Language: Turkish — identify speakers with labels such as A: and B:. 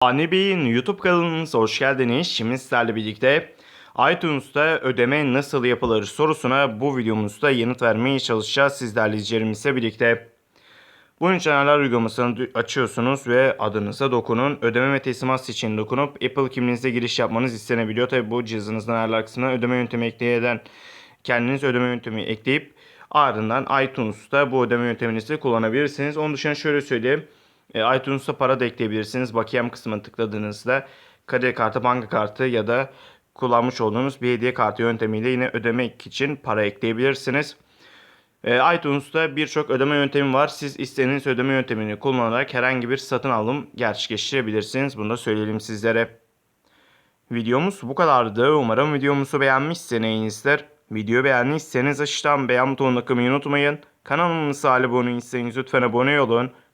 A: Ani Bey'in YouTube kanalımıza hoş geldiniz. Şimdi sizlerle birlikte iTunes'ta ödeme nasıl yapılır sorusuna bu videomuzda yanıt vermeye çalışacağız sizlerle izleyicilerimizle birlikte. Bunun için ayarlar uygulamasını açıyorsunuz ve adınıza dokunun. Ödeme ve teslimat için dokunup Apple kimliğinize giriş yapmanız istenebiliyor. Tabi bu cihazınızın ayarlar kısmına ödeme yöntemi ekleyeden kendiniz ödeme yöntemi ekleyip ardından iTunes'ta bu ödeme yönteminizi kullanabilirsiniz. Onun dışında şöyle söyleyeyim. E, iTunes'ta para da ekleyebilirsiniz. Bakiyem kısmına tıkladığınızda kredi kartı, banka kartı ya da kullanmış olduğunuz bir hediye kartı yöntemiyle yine ödemek için para ekleyebilirsiniz. E, iTunes'ta birçok ödeme yöntemi var. Siz istediğiniz ödeme yöntemini kullanarak herhangi bir satın alım gerçekleştirebilirsiniz. Bunu da söyleyelim sizlere. Videomuz bu kadardı. Umarım videomuzu beğenmişsinizdir. Video beğendiyseniz aşağıdan beğen butonuna tıklamayı unutmayın. Kanalımıza abone değilseniz lütfen abone olun.